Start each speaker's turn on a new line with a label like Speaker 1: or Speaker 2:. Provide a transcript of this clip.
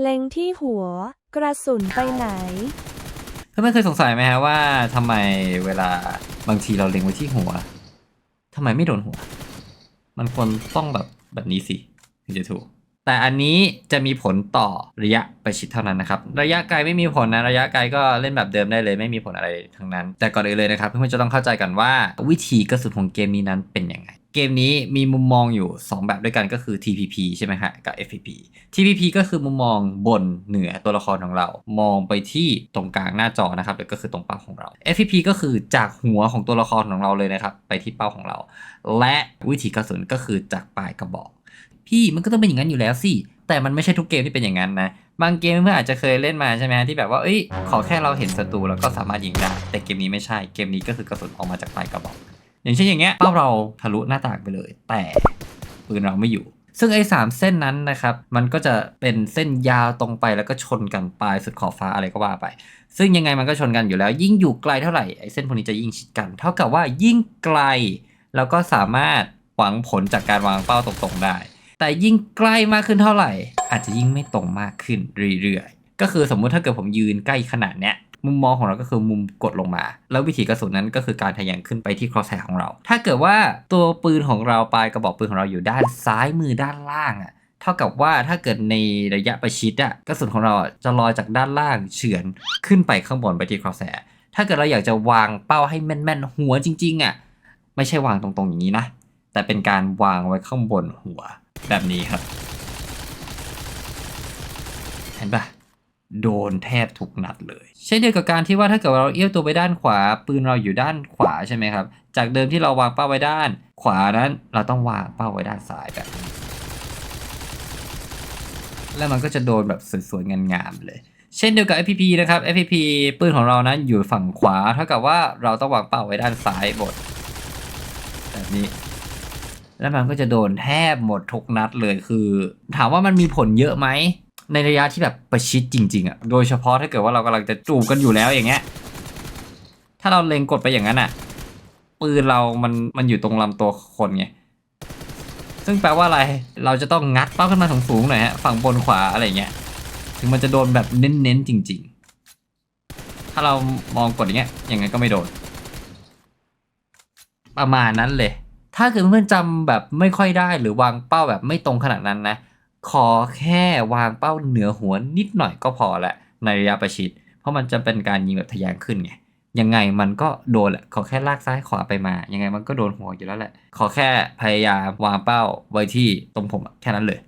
Speaker 1: เล็งที่หัว กระสุนไปไหน
Speaker 2: เพื่อนๆเคยสงสัยไหมฮะว่าทำไมเวลาบางทีเราเล็งไว้ที่หัวทำไมไม่โดนหัว มันควรต้องแบบแบบนี้สิถึงจะถูก แต่อันนี้จะมีผลต่อระยะประชิดเท่านั้นนะครับ ระยะไกลไม่มีผลนะ ระยะไกลก็เล่นแบบเดิมได้เลย ไม่มีผลอะไรทั้งนั้น แต่ก่อนอื่นเลยนะครับเพื่อนๆจะต้องเข้าใจกันว่าวิธีกระสุนของเกมนี้นั้นเป็นยังไง เกมนี้มีมุมมองอยู่ 2 แบบด้วยกันก็คือ TPP ใช่ไหมฮะ กับ FPP TPP ก็คือมุมมองบนเหนือตัวละครของเรา มองไปที่ตรงกลางหน้าจอนะครับหรือก็คือตรงเป้าของเรา FPP ก็คือจากหัวของตัวละครของเราเลยนะครับไปที่เป้าของเรา และวิธีกระสุนก็คือจากปลายกระบอก พี่มันก็ต้องเป็นอย่างนั้นอยู่แล้วสิแต่มันไม่ใช่ทุกเกมที่เป็นอย่างนั้นนะบางเกมเพื่ออาจจะเคยเล่นมาใช่ไหมที่แบบว่าเอ้ยขอแค่เราเห็นศัตรูแล้วก็สามารถยิงได้แต่เกมนี้ไม่ใช่เกมนี้ก็คือกระสุนออกมาจากปลายกระบอก อย่างเช่นอย่างเงี้ยเป้าเราทะลุหน้าต่างไปเลย แต่ปืนเราไม่อยู่ ซึ่งไอ้สามเส้นนั้นนะครับมันก็จะเป็นเส้นยาวตรงไปแล้วก็ชนกันปลายสุดขอบฟ้าอะไรก็ว่าไป ซึ่งยังไงมันก็ชนกันอยู่แล้ว ยิ่งอยู่ไกลเท่าไหร่ไอ้เส้นพวกนี้จะยิ่งชิดกัน เท่ากับว่ายิ่งไกลเราก็สามารถหวังผลจากการวางเป้าตรงๆได้ แต่ยิ่งใกล้มากขึ้นเท่าไหร่ อาจจะยิ่งไม่ตรงมากขึ้นเรื่อยๆ ก็คือสมมุติถ้าเกิดผมยืนใกล้ขนาดเนี้ย มุมมองของเราก็คือมุมกดลงมา แล้ววิธีกระสุนนั้นก็คือการทะแยงขึ้นไปที่ crosshair ของเรา ถ้าเกิดว่าตัวปืนของเราปลายกระบอกปืนของเราอยู่ด้านซ้ายมือด้านล่างอะเท่ากับว่าถ้าเกิดในระยะประชิดอะกระสุนของเราจะลอยจากด้านล่างเฉือนขึ้นไปข้างบนไปที่ crosshair ถ้าเกิดเราอยากจะวางเป้าให้แม่นๆหัวจริงๆอะไม่ใช่วางตรงๆอย่างนี้นะแต่เป็นการวางไว้ข้างบนหัวแบบนี้ครับ เห็นปะ โดนแทบทุกนัดเลย เช่นเดียวกับการที่ว่าถ้าเกิดเราเอี้ยวตัวไปด้านขวา ปืนเราอยู่ด้านขวาใช่ไหมครับ จากเดิมที่เราวางเป้าไว้ด้าน ขวานั้นเราต้องวางเป้าไว้ด้านซ้ายแบบนี้แล้วมันก็จะโดนแบบสวยๆงามๆเลย เช่นเดียวกับ FPP นะครับ FPP ปืนของเรานั้นอยู่ฝั่งขวาเท่ากับว่าเราต้องวางเป้าไว้ด้านซ้ายบนแบบนี้แล้วมันก็จะโดนแทบหมดทุกนัดเลยคือ ถามว่ามันมีผลเยอะไหม ในระยะที่แบบประชิดจริง ๆอะ่ะโดยเฉพาะถ้าเกิดว่าเรากำลังจะจูบกันอยู่แล้วอย่างเงี้ยถ้าเราเล็งกดไปอย่างนั้นอะ่ะปืนเรามันมันอยู่ตรงลำตัวคนไงซึ่งแปลว่าอะไรเราจะต้องงัดเป้าขึ้นมาสูงๆหน่อยฮะฝั่งบนขวาอะไรเงี้ยถึงมันจะโดนแบบเน้นๆจริง ๆ ถ้าเรามองกดอย่างเงี้ยยังไงก็ไม่โดน ประมาณนั้นเลย ถ้าเกิดเพื่อนจำแบบไม่ค่อยได้หรือวางเป้าแบบไม่ตรงขนาดนั้นนะ ขอแค่วางเป้าเหนือหัวนิดหน่อยก็พอแหละในระยะประชิด เพราะมันจะเป็นการยิงแบบทะยานขึ้นไงยังไงมันก็โดนแหละขอแค่ลากซ้ายขวาไปมา ยังไงมันก็โดนหัวอยู่แล้วแหละ ขอแค่พยายามวางเป้าไว้ที่ตรงผมแค่นั้นเลย